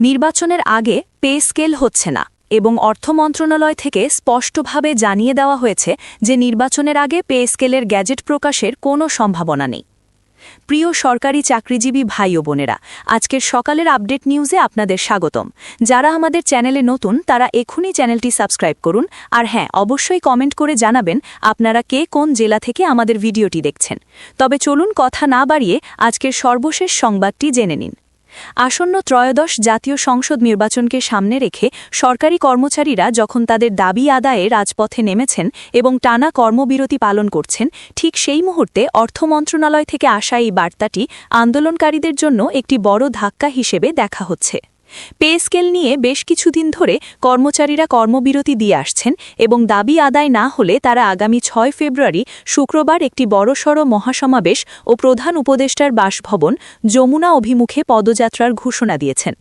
নির্বাচনের আগে pay scale হচ্ছে না এবং অর্থ মন্ত্রণালয় থেকে স্পষ্টভাবে জানিয়ে দেওয়া হয়েছে যে নির্বাচনের আগে পে স্কেলের গ্যাজেট প্রকাশের কোনো সম্ভাবনা নেই। প্রিয় সরকারি চাকরিজীবী ভাই ও বোনেরা, আজকের সকালের আপডেট নিউজে আপনাদের স্বাগতম। যারা আমাদের চ্যানেলে নতুন, তারা এখনই চ্যানেলটি সাবস্ক্রাইব করুন। আর হ্যাঁ অবশ্যই কমেন্ট করে জানাবেন আপনারা কে কোন জেলা থেকে আমাদের ভিডিওটি দেখছেন। তবে চলুন কথা না বাড়িয়ে আজকের সর্বশেষ সংবাদটি জেনে নিন। আসন্ন ত্রয়োদশ জাতীয় সংসদ নির্বাচনকে সামনে রেখে সরকারি কর্মচারীরা যখন তাদের দাবি আদায়ে রাজপথে নেমেছেন এবং টানা কর্মবিরতি পালন করছেন, ঠিক সেই মুহূর্তে অর্থ মন্ত্রণালয় থেকে আসা এই বার্তাটি আন্দোলনকারীদের জন্য একটি বড় ধাক্কা হিসেবে দেখা হচ্ছে। পে স্কেল নিয়ে বেশ কিছুদিন ধরে কর্মচারীরা কর্মবিরতি দিয়ে আসছেন এবং দাবি আদায় না হলে তারা আগামী ছয় ফেব্রুয়ারি শুক্রবার একটি বড়সড় মহাসমাবেশ ও প্রধান উপদেষ্টার বাসভবন যমুনা অভিমুখে পদযাত্রার ঘোষণা দিয়েছেন।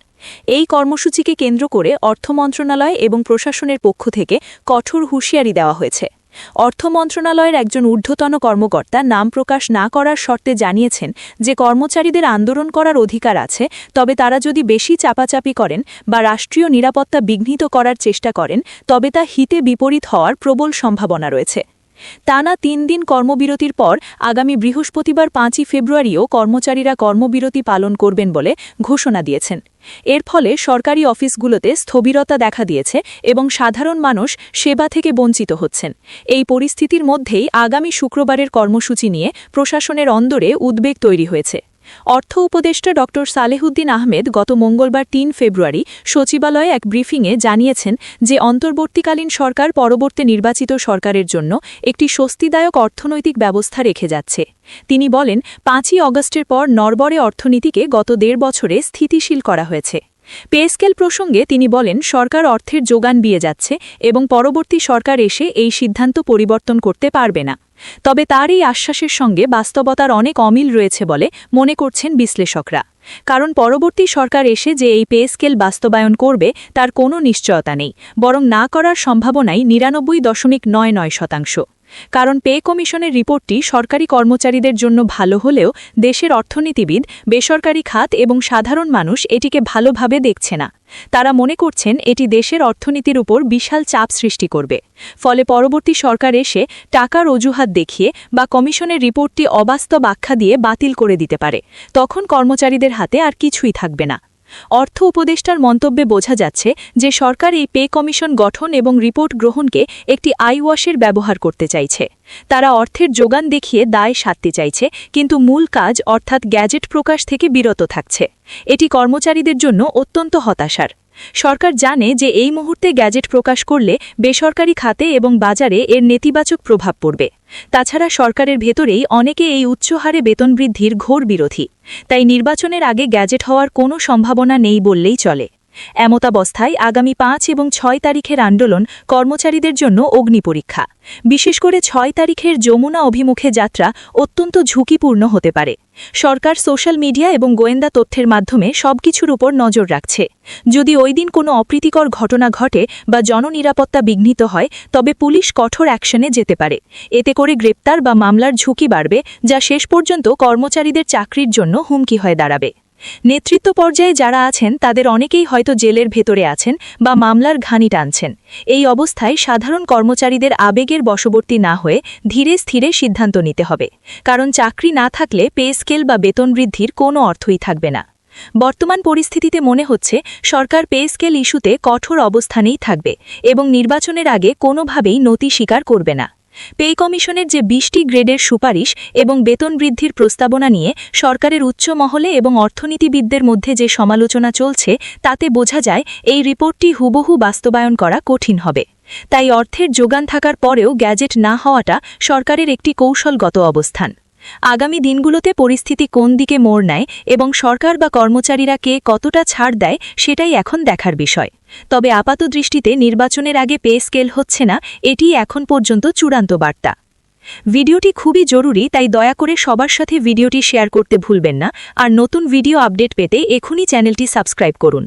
এই কর্মসূচিকে কেন্দ্র করে অর্থ মন্ত্রণালয় এবং প্রশাসনের পক্ষ থেকে কঠোর হুঁশিয়ারি দেওয়া হয়েছে। অর্থ মন্ত্রণালয়ের একজন ঊর্ধ্বতন কর্মকর্তা নাম প্রকাশ না করার শর্তে জানিয়েছেন যে কর্মচারীদের আন্দোলন করার অধিকার আছে, তবে তারা যদি বেশি চাপাচাপি করেন বা রাষ্ট্রীয় নিরাপত্তা বিঘ্নিত করার চেষ্টা করেন, তবে তা হিতে বিপরীত হওয়ার প্রবল সম্ভাবনা রয়েছে। টানা তিন দিন কর্মবিরতির পর আগামী বৃহস্পতিবার পাঁচই ফেব্রুয়ারিও কর্মচারীরা কর্মবিরতি পালন করবেন বলে ঘোষণা দিয়েছেন। এর ফলে সরকারি অফিসগুলোতে স্থবিরতা দেখা দিয়েছে এবং সাধারণ মানুষ সেবা থেকে বঞ্চিত হচ্ছেন। এই পরিস্থিতির মধ্যেই আগামী শুক্রবারের কর্মসূচি নিয়ে প্রশাসনের অন্দরে উদ্বেগ তৈরি হয়েছে। অর্থ উপদেষ্টা ড. সালেহুদ্দিন আহমেদ গত মঙ্গলবার তিন ফেব্রুয়ারি সচিবালয়ে এক ব্রিফিংয়ে জানিয়েছেন যে অন্তর্বর্তীকালীন সরকার পরবর্তী নির্বাচিত সরকারের জন্য একটি স্বস্তিদায়ক অর্থনৈতিক ব্যবস্থা রেখে যাচ্ছে। তিনি বলেন, পাঁচই অগস্টের পর নরবরে অর্থনীতিকে গত দেড় বছরে স্থিতিশীল করা হয়েছে। পেস্কেল প্রসঙ্গে তিনি বলেন, সরকার অর্থের যোগান দিয়ে যাচ্ছে এবং পরবর্তী সরকার এসে এই সিদ্ধান্ত পরিবর্তন করতে পারবে না। তবে তার এই আশ্বাসের সঙ্গে বাস্তবতার অনেক অমিল রয়েছে বলে মনে করছেন বিশ্লেষকরা। কারণ পরবর্তী সরকার এসে যে এই পে স্কেল বাস্তবায়ন করবে, তার কোনো নিশ্চয়তা নেই, বরং না করার সম্ভাবনাই নিরানব্বই দশমিক নয় নয় শতাংশ। কারণ পে কমিশনের রিপোর্টটি সরকারি কর্মচারীদের জন্য ভালো হলেও দেশের অর্থনীতিবিদ, বেসরকারি খাত এবং সাধারণ মানুষ এটিকে ভালোভাবে দেখছে না। তারা মনে করছেন এটি দেশের অর্থনীতির উপর বিশাল চাপ সৃষ্টি করবে। ফলে পরবর্তী সরকার এসে টাকার অজুহাত দেখিয়ে বা কমিশনের রিপোর্টটি অবাস্তব আখ্যা দিয়ে বাতিল করে দিতে পারে। তখন কর্মচারীদের হাতে আর কিছুই থাকবে না। অর্থ উপদেষ্টার মন্তব্যে বোঝা যাচ্ছে যে সরকার এই পে কমিশন গঠন এবং রিপোর্ট গ্রহণকে একটি আইওয়াশের ব্যবহার করতে চাইছে। তারা অর্থের যোগান দেখিয়ে দায় সারতে চাইছে, কিন্তু মূল কাজ অর্থাৎ গ্যাজেট প্রকাশ থেকে বিরত থাকছে। এটি কর্মচারীদের জন্য অত্যন্ত হতাশার। সরকার জানে যে এই মুহূর্তে গ্যাজেট প্রকাশ করলে বেসরকারি খাতে এবং বাজারে এর নেতিবাচক প্রভাব পড়বে। তাছাড়া সরকারের ভেতরেই অনেকে এই উচ্চহারে বেতন বৃদ্ধির ঘোর বিরোধী। তাই নির্বাচনের আগে গ্যাজেট হওয়ার কোনো সম্ভাবনা নেই বললেই চলে। এমতাবস্থায় আগামী পাঁচ এবং ছয় তারিখের আন্দোলন কর্মচারীদের জন্য অগ্নি পরীক্ষা। বিশেষ করে ছয় তারিখের যমুনা অভিমুখে যাত্রা অত্যন্ত ঝুঁকিপূর্ণ হতে পারে। সরকার সোশ্যাল মিডিয়া এবং গোয়েন্দা তথ্যের মাধ্যমে সবকিছুর উপর নজর রাখছে। যদি ওই দিন কোনো অপ্রীতিকর ঘটনা ঘটে বা জননিরাপত্তা বিঘ্নিত হয়, তবে পুলিশ কঠোর অ্যাকশনে যেতে পারে। এতে করে গ্রেপ্তার বা মামলার ঝুঁকি বাড়বে, যা শেষ পর্যন্ত কর্মচারীদের চাকরির জন্য হুমকি হয়ে দাঁড়াবে। নেতৃত্ব পর্যায়ে যারা আছেন, তাদের অনেকেই হয়তো জেলের ভেতরে আছেন বা মামলার ঘানি টানছেন। এই অবস্থায় সাধারণ কর্মচারীদের আবেগের বশবর্তী না হয়ে ধীরে স্থিরে সিদ্ধান্ত নিতে হবে। কারণ চাকরি না থাকলে পে স্কেল বা বেতন বৃদ্ধির কোনো অর্থই থাকবে না। বর্তমান পরিস্থিতিতে মনে হচ্ছে, সরকার পে স্কেল ইস্যুতে কঠোর অবস্থানেই থাকবে এবং নির্বাচনের আগে কোনোভাবেই নতি স্বীকার করবে না। পে কমিশনের যে বিশটি গ্রেডের সুপারিশ এবং বেতন বৃদ্ধির প্রস্তাবনা নিয়ে সরকারের উচ্চ মহলে এবং অর্থনীতিবিদদের মধ্যে যে সমালোচনা চলছে, তাতে বোঝা যায় এই রিপোর্টটি হুবহু বাস্তবায়ন করা কঠিন হবে। তাই অর্থের যোগান থাকার পরেও গ্যাজেট না হওয়াটা সরকারের একটি কৌশলগত অবস্থান। আগামী দিনগুলোতে পরিস্থিতি কোন দিকে মোড় নেয় এবং সরকার বা কর্মচারীরা কে কতটা ছাড় দেয় সেটাই এখন দেখার বিষয়। তবে আপাত দৃষ্টিতে নির্বাচনের আগে পে স্কেল হচ্ছে না, এটি এখন পর্যন্ত চূড়ান্ত বার্তা। ভিডিওটি খুবই জরুরি, তাই দয়া করে সবার সাথে ভিডিওটি শেয়ার করতে ভুলবেন না। আর নতুন ভিডিও আপডেট পেতে এখনই চ্যানেলটি সাবস্ক্রাইব করুন।